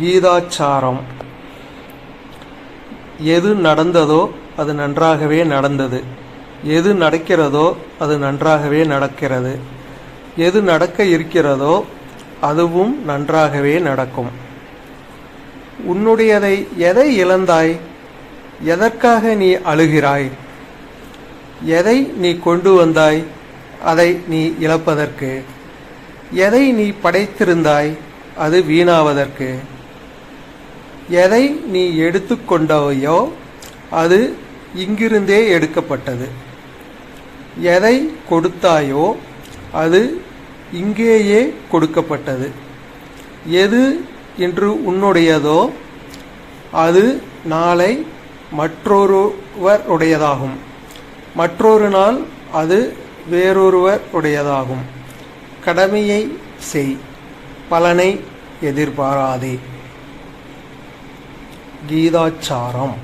கீதாச்சாரம். எது நடந்ததோ அது நன்றாகவே நடந்தது. எது நடக்கிறதோ அது நன்றாகவே நடக்கிறது. எது நடக்க இருக்கிறதோ அதுவும் நன்றாகவே நடக்கும். உன்னுடையதை எதை இழந்தாய்? எதற்காக நீ அழுகிறாய்? எதை நீ கொண்டு வந்தாய்? அதை நீ இழப்பதற்கு. எதை நீ படைத்திருந்தாய்? அது வீணாவதற்கு. எதை நீ எடுத்துக்கொண்டாயோ அது இங்கிருந்தே எடுக்கப்பட்டது. எதை கொடுத்தாயோ அது இங்கேயே கொடுக்கப்பட்டது. எது இன்று உன்னுடையதோ அது நாளை மற்றொருவர் உடையதாகும் மற்றொரு நாள் அது வேறொருவர் உடையதாகும் கடமையை செய். பலனை எதிர்பாராதே. கீதாச்சாரம்.